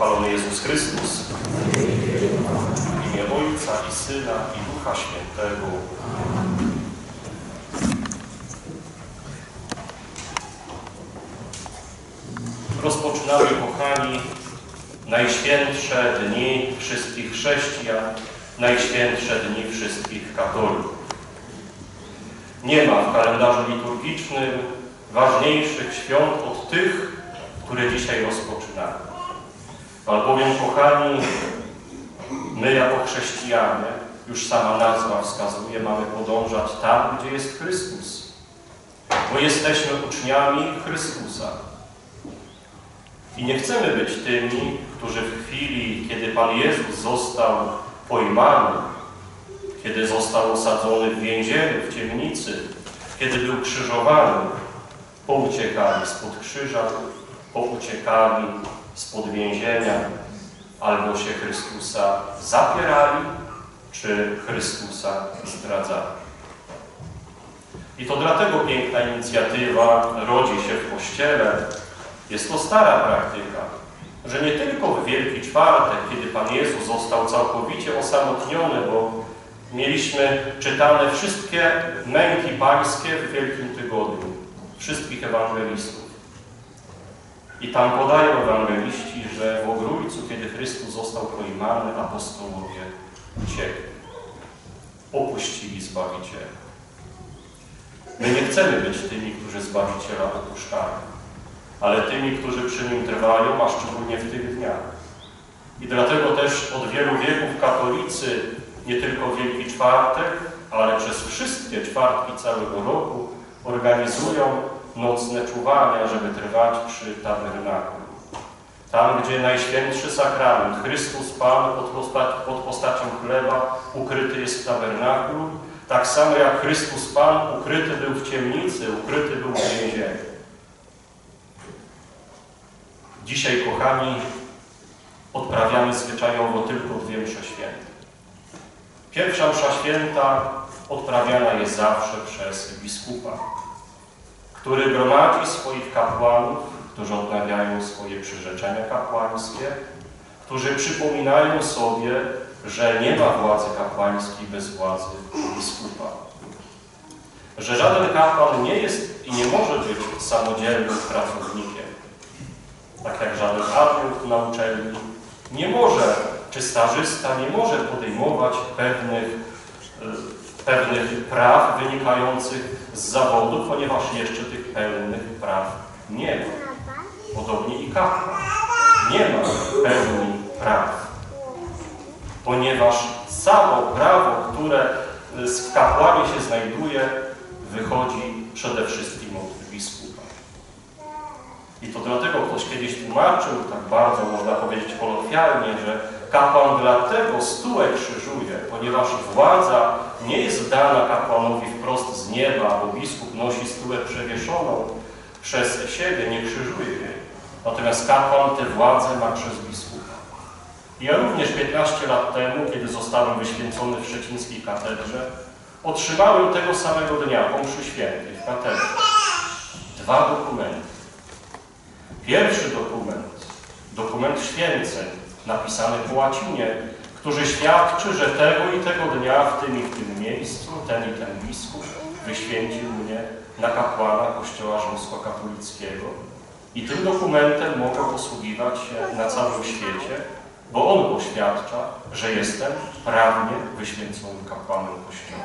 pochwalony Jezus Chrystus. W imię Ojca i Syna i Ducha Świętego. Rozpoczynamy, kochani, najświętsze dni wszystkich chrześcijan, najświętsze dni wszystkich katolików. Nie ma w kalendarzu liturgicznym ważniejszych świąt od tych, które dzisiaj rozpoczynamy. Albowiem, kochani, my jako chrześcijanie, już sama nazwa wskazuje, mamy podążać tam, gdzie jest Chrystus. Bo jesteśmy uczniami Chrystusa. I nie chcemy być tymi, którzy w chwili, kiedy Pan Jezus został pojmany, kiedy został osadzony w więzieniu, w ciemnicy, kiedy był krzyżowany, pouciekali spod krzyża, pouciekali spod więzienia, albo się Chrystusa zapierali, czy Chrystusa zdradzali. I to dlatego piękna inicjatywa rodzi się w Kościele. Jest to stara praktyka, że nie tylko w Wielki Czwartek, kiedy Pan Jezus został całkowicie osamotniony, bo mieliśmy czytane wszystkie męki pańskie w Wielkim Tygodniu, wszystkich ewangelistów. I tam podają ewangeliści, że w Ogrójcu, kiedy Chrystus został pojmany, apostołowie uciekli. Opuścili Zbawiciela. My nie chcemy być tymi, którzy Zbawiciela opuszczają, ale tymi, którzy przy Nim trwają, a szczególnie w tych dniach. I dlatego też od wielu wieków katolicy, nie tylko Wielki Czwartek, ale przez wszystkie czwartki całego roku organizują nocne czuwania, żeby trwać przy tabernaku. Tam, gdzie Najświętszy Sakrament, Chrystus Pan pod, posta pod postacią chleba ukryty jest w tabernaku, tak samo jak Chrystus Pan ukryty był w ciemnicy, ukryty był w więzieniu. Dzisiaj, kochani, odprawiamy zwyczajowo tylko dwie msze święte. Pierwsza msza święta odprawiana jest zawsze przez biskupa, który gromadzi swoich kapłanów, którzy odnawiają swoje przyrzeczenia kapłańskie, którzy przypominają sobie, że nie ma władzy kapłańskiej bez władzy biskupa. Że żaden kapłan nie jest i nie może być samodzielnym pracownikiem. Tak jak żaden adiunkt na uczelni nie może, czy stażysta nie może podejmować pewnych, pewnych praw wynikających z zawodu, ponieważ jeszcze tych pełnych praw nie ma. Podobnie i kapłan nie ma pełni praw, ponieważ samo prawo, które w kapłanie się znajduje, wychodzi przede wszystkim od biskupa. I to dlatego ktoś kiedyś tłumaczył, tak bardzo można powiedzieć kolokwialnie, że kapłan dlatego stułę krzyżuje, ponieważ władza nie jest dana kapłanowi wprost z nieba, bo biskup nosi stułę przewieszoną przez siebie, nie krzyżuje jej. Natomiast kapłan tę władzę ma przez biskupa. Ja również 15 lat temu, kiedy zostałem wyświęcony w szczecińskiej katedrze, otrzymałem tego samego dnia, po mszy świętej w katedrze, dwa dokumenty. Pierwszy dokument, dokument święceń, napisany po łacinie, który świadczy, że tego i tego dnia w tym i w tym miejscu ten i ten biskup wyświęcił mnie na kapłana Kościoła Rzymskokatolickiego i tym dokumentem mogę posługiwać się na całym świecie, bo on poświadcza, że jestem prawnie wyświęconym kapłanem Kościoła.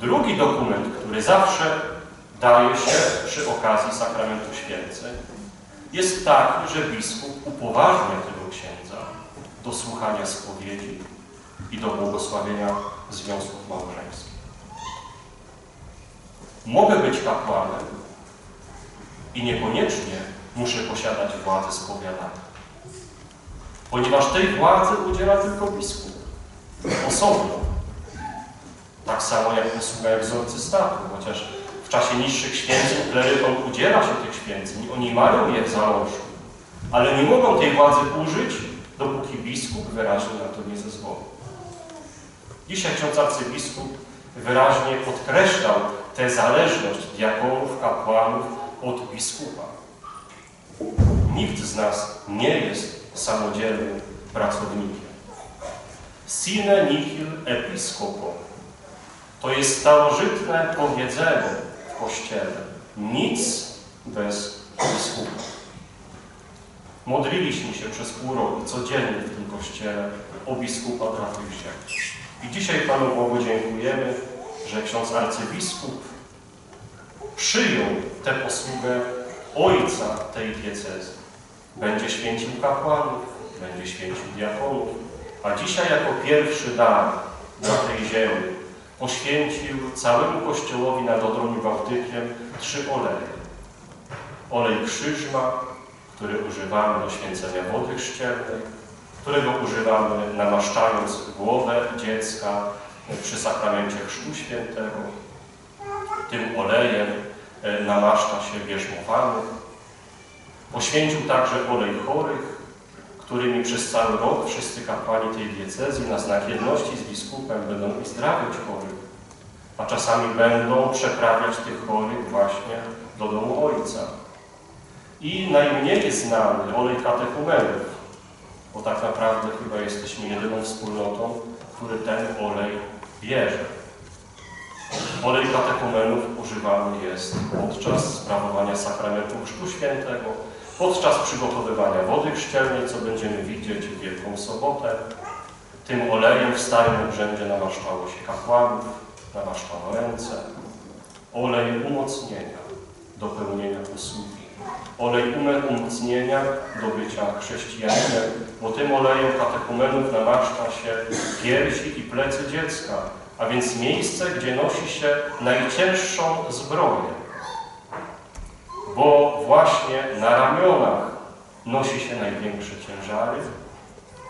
Drugi dokument, który zawsze daje się przy okazji sakramentu święceń, jest taki, że biskup upoważnia tego księdza do słuchania spowiedzi i do błogosławienia związków małżeńskich. Mogę być kapłanem i niekoniecznie muszę posiadać władzę spowiadania. Ponieważ tej władzy udziela tylko biskup. Osobno. Tak samo jak posługa egzorcystatu, chociaż czasie niższych święceń klerykom udziela się tych święceń. Oni mają je w załążku. Ale nie mogą tej władzy użyć, dopóki biskup wyraźnie na to nie zezwoli. Dzisiaj ksiądz arcybiskup wyraźnie podkreślał tę zależność diakonów, kapłanów od biskupa. Nikt z nas nie jest samodzielnym pracownikiem. Sine nihil episcopo. To jest starożytne powiedzenie Kościele. Nic bez biskupa. Modliliśmy się przez pół roku codziennie w tym Kościele o biskupa ziem. I dzisiaj Panu Bogu dziękujemy, że ksiądz arcybiskup przyjął tę posługę ojca tej diecezy. Będzie święcił kapłanów, będzie święcił diakonów, a dzisiaj jako pierwszy dar dla tej ziemi poświęcił całemu Kościołowi nad Odrą i Bałtykiem trzy oleje. Olej krzyżma, który używamy do święcenia wody chrzcielnej, którego używamy namaszczając głowę dziecka przy sakramencie Chrztu Świętego. Tym olejem e, namaszcza się bierzmowanych. Poświęcił także olej chorych, którymi przez cały rok wszyscy kapłani tej diecezji na znak jedności z biskupem będą uzdrawiać chorych, a czasami będą przeprawiać tych chorych właśnie do domu Ojca. I najmniej znany olej katechumenów, bo tak naprawdę chyba jesteśmy jedyną wspólnotą, który ten olej bierze. Olej katechumenów używany jest podczas sprawowania sakramentu Chrztu Świętego, podczas przygotowywania wody chrzcielnej, co będziemy widzieć w Wielką Sobotę. Tym olejem w Starym Urzędzie namaszczało się kapłanów, namaszczano ręce. Olej umocnienia do pełnienia usługi. Olej umocnienia do bycia chrześcijaninem, bo tym olejem katechumenów namaszcza się piersi i plecy dziecka, a więc miejsce, gdzie nosi się najcięższą zbroję. Bo właśnie na ramionach nosi się największe ciężary,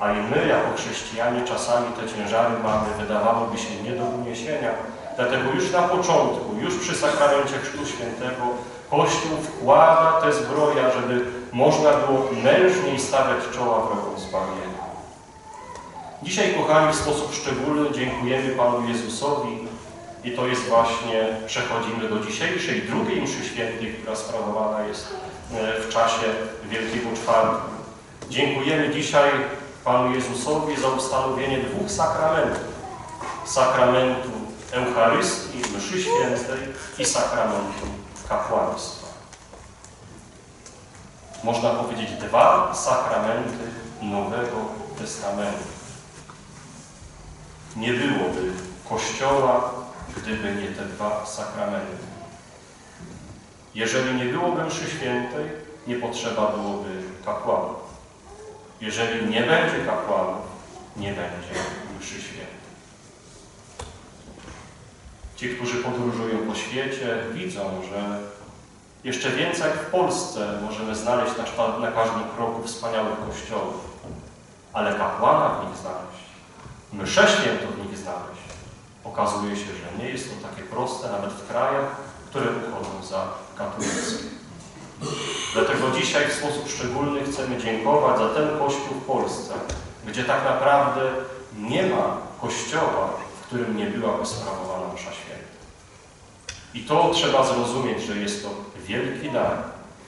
a i my jako chrześcijanie czasami te ciężary mamy, wydawałoby się, nie do uniesienia. Dlatego już na początku, już przy sakramencie Chrztu Świętego Kościół wkłada te zbroja, żeby można było mężniej stawiać czoła wrogom zbawienia. Dzisiaj, kochani, w sposób szczególny dziękujemy Panu Jezusowi i to jest właśnie, przechodzimy do dzisiejszej, drugiej mszy świętej, która sprawowana jest e, w czasie Wielkiego Czwartku. Dziękujemy dzisiaj Panu Jezusowi za ustanowienie dwóch sakramentów. Sakramentu Eucharystii, mszy świętej i sakramentu kapłaństwa. Można powiedzieć dwa sakramenty Nowego Testamentu. Nie byłoby Kościoła, gdyby nie te dwa sakramenty. Jeżeli nie byłoby mszy świętej, nie potrzeba byłoby kapłanów. Jeżeli nie będzie kapłanów, nie będzie mszy świętej. Ci, którzy podróżują po świecie, widzą, że jeszcze więcej jak w Polsce możemy znaleźć na, na każdym kroku wspaniałych kościołów, ale kapłana w nich znaleźć, mszę świętą w nich znaleźć, okazuje się, że nie jest to takie proste nawet w krajach, które uchodzą za katolickie. Dlatego dzisiaj w sposób szczególny chcemy dziękować za ten Kościół w Polsce, gdzie tak naprawdę nie ma kościoła, w którym nie byłaby sprawowana msza święta. I to trzeba zrozumieć, że jest to wielki dar.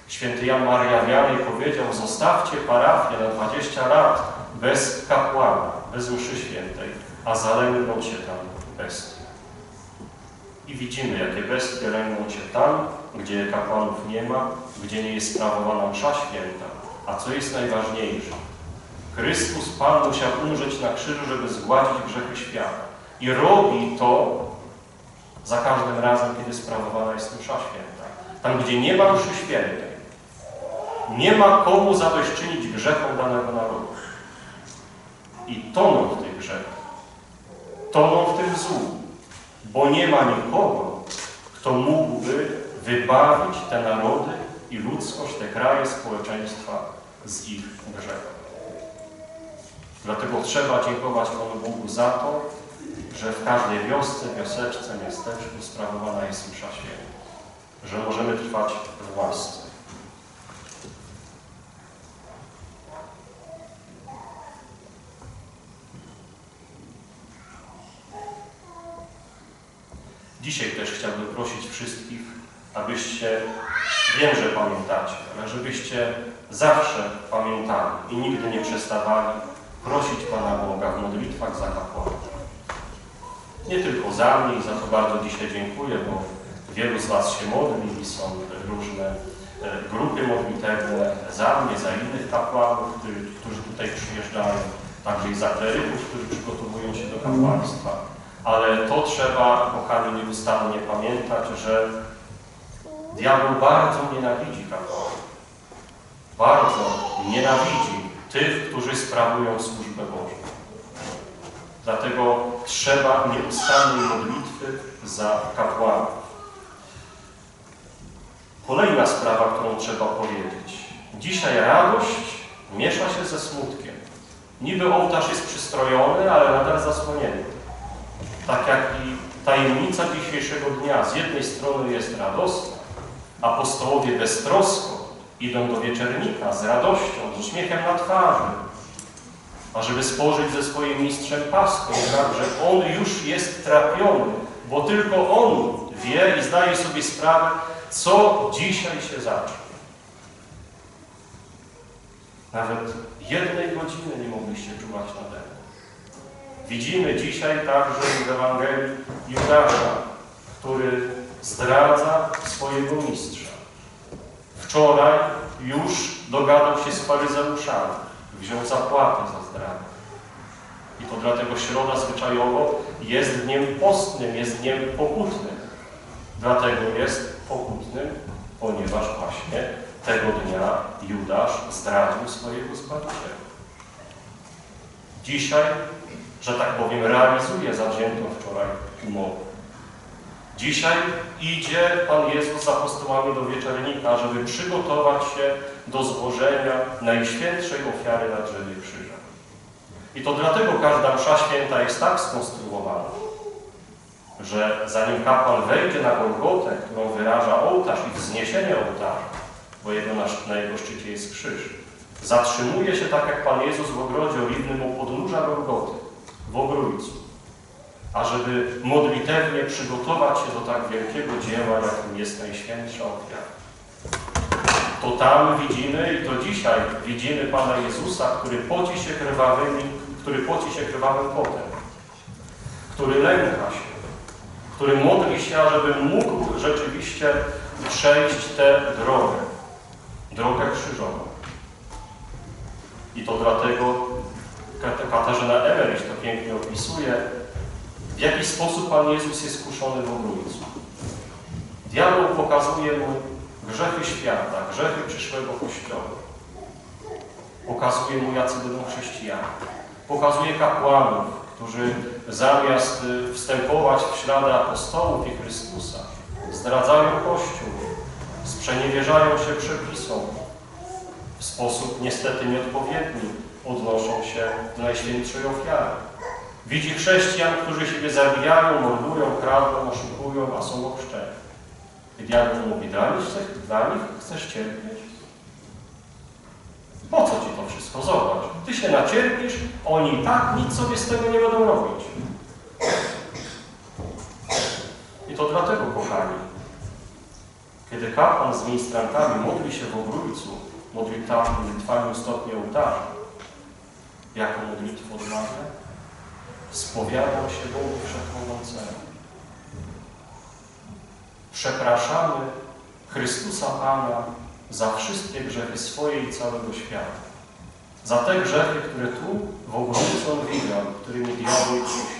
Święty Jan Maria Wiary powiedział, zostawcie parafię na 20 lat bez kapłana, bez mszy świętej, a zalęgną się tam bestie. I widzimy, jakie bestie lęgną się tam, gdzie kapłanów nie ma, gdzie nie jest sprawowana msza święta. A co jest najważniejsze? Chrystus Pan musiał umrzeć na krzyżu, żeby zgładzić grzechy świata. I robi to za każdym razem, kiedy sprawowana jest msza święta. Tam, gdzie nie ma mszy świętej, nie ma komu zadośćczynić grzechom danego narodu. I toną w tych grzechach. Toną w tym złu. Bo nie ma nikogo, kto mógłby wybawić te narody i ludzkość, te kraje, społeczeństwa z ich grzechów. Dlatego trzeba dziękować Panu Bogu za to, że w każdej wiosce, wioseczce, miasteczku sprawowana jest msza święta. Że możemy trwać w łasce. Dzisiaj też chciałbym prosić wszystkich, abyście, wiem, że pamiętacie, ale żebyście zawsze pamiętali i nigdy nie przestawali prosić Pana Boga w modlitwach za kapłanów. Nie tylko za mnie za to bardzo dzisiaj dziękuję, bo wielu z Was się modli i są różne e, grupy modlitewne za mnie, za innych kapłanów, którzy, tutaj przyjeżdżają, także i za kleryków, którzy przygotowują się do kapłaństwa. Ale to trzeba, kochani, nieustannie pamiętać, że diabeł bardzo nienawidzi kapłanów. Bardzo nienawidzi tych, którzy sprawują służbę Bożą. Dlatego trzeba nieustannej modlitwy za kapłanów. Kolejna sprawa, którą trzeba powiedzieć. Dzisiaj radość miesza się ze smutkiem. Niby ołtarz jest przystrojony, ale nadal zasłonięty. Tak jak i tajemnica dzisiejszego dnia. Z jednej strony jest radosna, apostołowie beztrosko idą do wieczernika z radością, z uśmiechem na twarzy, ażeby spożyć ze swoim mistrzem Paschę, tak, on już jest trapiony, bo tylko on wie i zdaje sobie sprawę, co dzisiaj się zacznie. Nawet jednej godziny nie mogliście czuwać nade Widzimy dzisiaj także w Ewangelii Judasza, który zdradza swojego mistrza. Wczoraj już dogadał się z faryzeuszami, wziął zapłatę za zdradę. I to dlatego środa zwyczajowo jest dniem postnym, jest dniem pokutnym. Dlatego jest pokutnym, ponieważ właśnie tego dnia Judasz zdradził swojego Zbawiciela. Dzisiaj, że tak powiem, realizuje zawziętą wczoraj umowę. Dzisiaj idzie Pan Jezus z apostołami do wieczernika, żeby przygotować się do złożenia Najświętszej ofiary na drzewie krzyża. I to dlatego każda msza święta jest tak skonstruowana, że zanim kapłan wejdzie na Golgotę, którą wyraża ołtarz i wzniesienie ołtarza, bo jego na, na jego szczycie jest krzyż, zatrzymuje się tak jak Pan Jezus w ogrodzie oliwnym u podnóża Golgoty, w ogrójcu ażeby modlitewnie przygotować się do tak wielkiego dzieła, jakim jest Najświętsza Ofiara. To tam widzimy i to dzisiaj widzimy Pana Jezusa, który poci się krwawymi, który poci się krwawym potem, który lęka się, który modli się, ażeby mógł rzeczywiście przejść tę drogę, drogę krzyżową. I to dlatego Katarzyna Emerich to pięknie opisuje, w jaki sposób Pan Jezus jest kuszony w obrójcu. Diabeł pokazuje mu grzechy świata, grzechy przyszłego Kościoła. Pokazuje mu, jacy będą chrześcijanie. Pokazuje kapłanów, którzy zamiast y, wstępować w ślady apostołów i Chrystusa, zdradzają Kościół, sprzeniewierzają się przepisom, sposób niestety nieodpowiedni odnoszą się do Najświętszej ofiary. Widzi chrześcijan, którzy siebie zabijają, mordują, kradną, oszukują, a są ochrzczeni. I diabeł mówi, dla nich, dla nich chcesz cierpieć? Po co ci to wszystko? Zobacz. Ty się nacierpisz, oni i tak nic sobie z tego nie będą robić. I to dlatego, kochani, kiedy kapłan z ministrantami modli się w obrójcu, modlitwami stopnie ołtarza, jaką modlitwę odmawia? spowiadał się Bogu Wszechmogącemu. Przepraszamy Chrystusa Pana za wszystkie grzechy swoje i całego świata. Za te grzechy, które tu w obrońcu On widział, którymi diabeł kusił.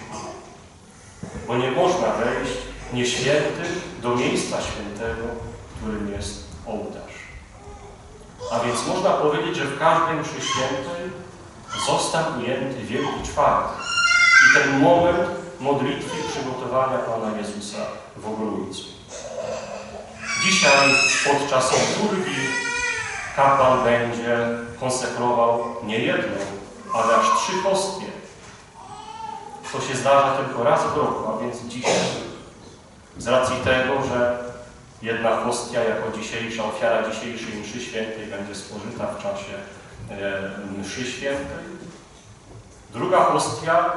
Bo nie można wejść nieświęty do miejsca świętego, którym jest ołtarz. A więc można powiedzieć, że w każdej mszy został ujęty Wielki Czwartek i ten moment modlitwy przygotowania Pana Jezusa w Ogrójcu. Dzisiaj podczas liturgii kapłan będzie konsekrował nie jedną, ale aż trzy hostie. To się zdarza tylko raz w roku, a więc dzisiaj. Z racji tego, że jedna hostia jako dzisiejsza, ofiara dzisiejszej mszy świętej będzie spożyta w czasie e, mszy świętej. Druga hostia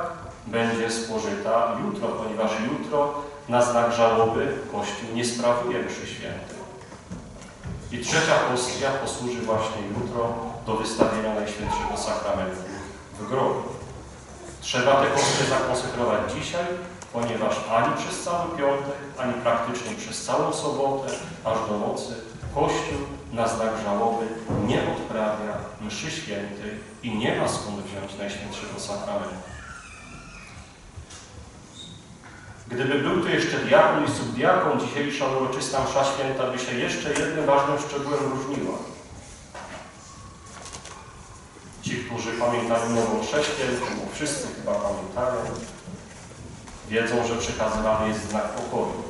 będzie spożyta jutro, ponieważ jutro na znak żałoby Kościół nie sprawuje mszy świętej. I trzecia hostia posłuży właśnie jutro do wystawienia Najświętszego Sakramentu w grobie. Trzeba te hostie zakonsekrować dzisiaj, ponieważ ani przez cały piątek, ani praktycznie przez całą sobotę, aż do nocy, Kościół na znak żałoby nie odprawia mszy świętej i nie ma skąd wziąć Najświętszego Sakramentu. Gdyby był tu jeszcze diakon i subdiakon, dzisiejsza uroczysta msza święta by się jeszcze jednym ważnym szczegółem różniła. Ci, którzy pamiętają nową mszę świętą, bo wszyscy chyba pamiętają, wiedzą, że przekazywany jest znak pokoju.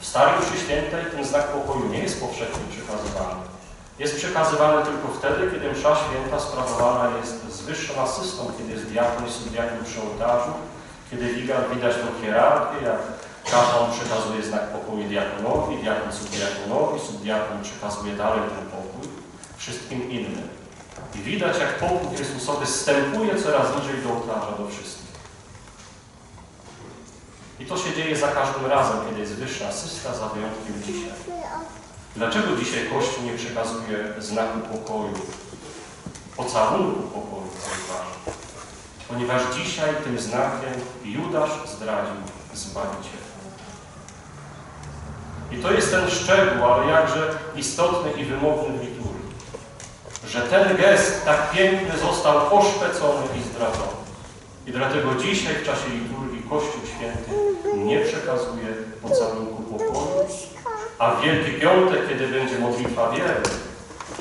W Starej Mszy Świętej ten znak pokoju nie jest powszechnie przekazywany. Jest przekazywany tylko wtedy, kiedy msza święta sprawowana jest z wyższą asystą, kiedy jest diakon i subdiakon przy ołtarzu, kiedy widać tą hierarchię, jak kapłan przekazuje znak pokoju diakonowi, diakon subdiakonowi, subdiakon przekazuje dalej ten pokój wszystkim innym. I widać, jak pokój Chrystusowy stępuje coraz niżej do ołtarza, do wszystkich. I to się dzieje za każdym razem, kiedy jest wyższa asysta, za wyjątkiem dzisiaj. Dlaczego dzisiaj Kościół nie przekazuje znaku pokoju, pocałunku pokoju ołtarzu? Ponieważ dzisiaj tym znakiem Judasz zdradził Zbawiciela. I to jest ten szczegół, ale jakże istotny i wymowny w liturgii. Że ten gest tak piękny został oszpecony i zdradzony. I dlatego dzisiaj w czasie liturgii Kościół Święty nie przekazuje pocałunku pokoju, a w Wielki Piątek, kiedy będzie modlitwa wiery,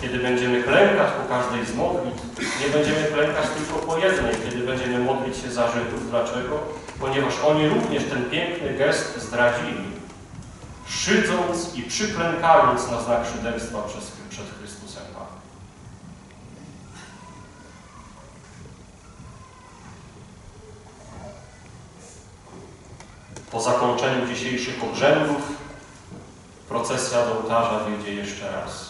kiedy będziemy klękać po każdej z modlitw, nie będziemy klękać tylko po jednej, kiedy będziemy modlić się za Żydów. Dlaczego? Ponieważ oni również ten piękny gest zdradzili, szydząc i przyklękając na znak szyderstwa przed, przed Po zakończeniu dzisiejszych obrzędów procesja do ołtarza wyjdzie jeszcze raz.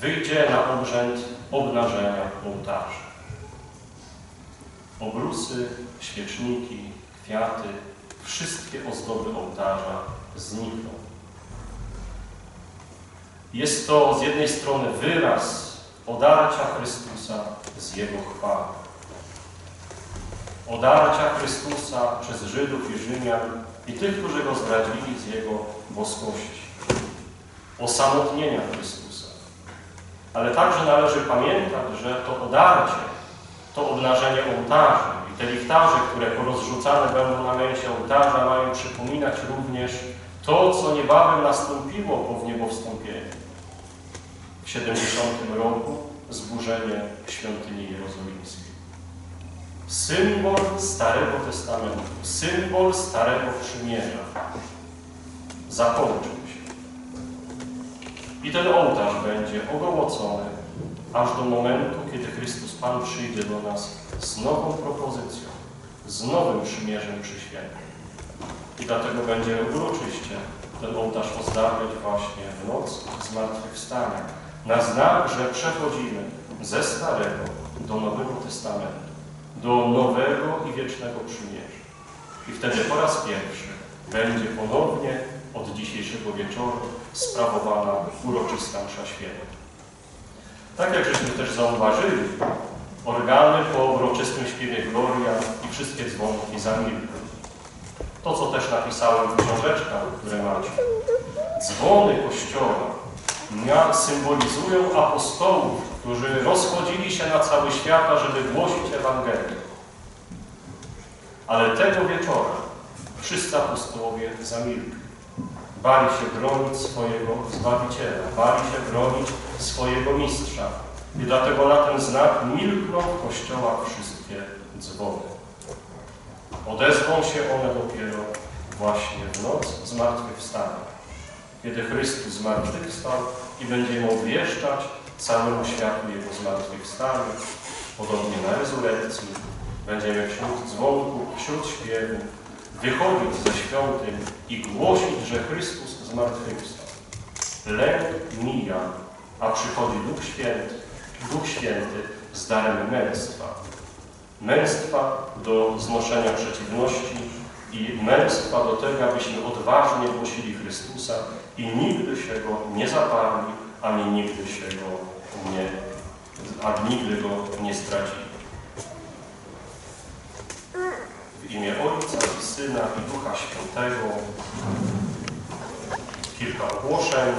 Wyjdzie na obrzęd obnażenia ołtarza. Obrusy, świeczniki, kwiaty, wszystkie ozdoby ołtarza znikną. Jest to z jednej strony wyraz odarcia Chrystusa z Jego chwały. Odarcia Chrystusa przez Żydów i Rzymian i tych, którzy Go zdradzili z Jego boskości. Osamotnienia Chrystusa. Ale także należy pamiętać, że to odarcie, to obnażenie ołtarzy i te lichtarze, które porozrzucane będą na męcie ołtarza, mają przypominać również to, co niebawem nastąpiło po wniebowstąpieniu. W 70 roku zburzenie świątyni jerozolimskiej. Symbol Starego Testamentu, symbol Starego Przymierza zakończył się. I ten ołtarz będzie ogołocony aż do momentu, kiedy Chrystus Pan przyjdzie do nas z nową propozycją, z nowym przymierzem przy świętym. I dlatego będziemy uroczyście ten ołtarz ozdabiać właśnie w noc zmartwychwstania, na znak, że przechodzimy ze Starego do Nowego Testamentu, do nowego i wiecznego przymierza. I wtedy po raz pierwszy będzie ponownie od dzisiejszego wieczoru sprawowana uroczysta msza święta. Tak jak żeśmy też zauważyli, organy po uroczystym śpiewie Gloria i wszystkie dzwonki zamilkły. To, co też napisałem w książeczkach, które macie. Dzwony Kościoła symbolizują apostołów, którzy rozchodzili się na cały świat, żeby głosić Ewangelię. Ale tego wieczora wszyscy apostołowie zamilkli. Bali się bronić swojego Zbawiciela, bali się bronić swojego Mistrza. I dlatego na ten znak milkną w kościołach wszystkie dzwony. Odezwą się one dopiero właśnie w noc zmartwychwstania, kiedy Chrystus zmartwychwstał i będziemy obwieszczać całemu światu Jego zmartwychwstanie, podobnie na rezurekcji, będziemy wśród dzwonków, wśród śpiewów wychodzić ze świątyń i głosić, że Chrystus zmartwychwstał. Lęk mija, a przychodzi Duch Święty, Duch Święty z darem męstwa. Męstwa do znoszenia przeciwności i męstwa do tego, abyśmy odważnie głosili Chrystusa i nigdy się go nie zapali, ani nigdy się go nie, a nigdy go nie stracili. W imię Ojca i Syna i Ducha Świętego kilka ogłoszeń.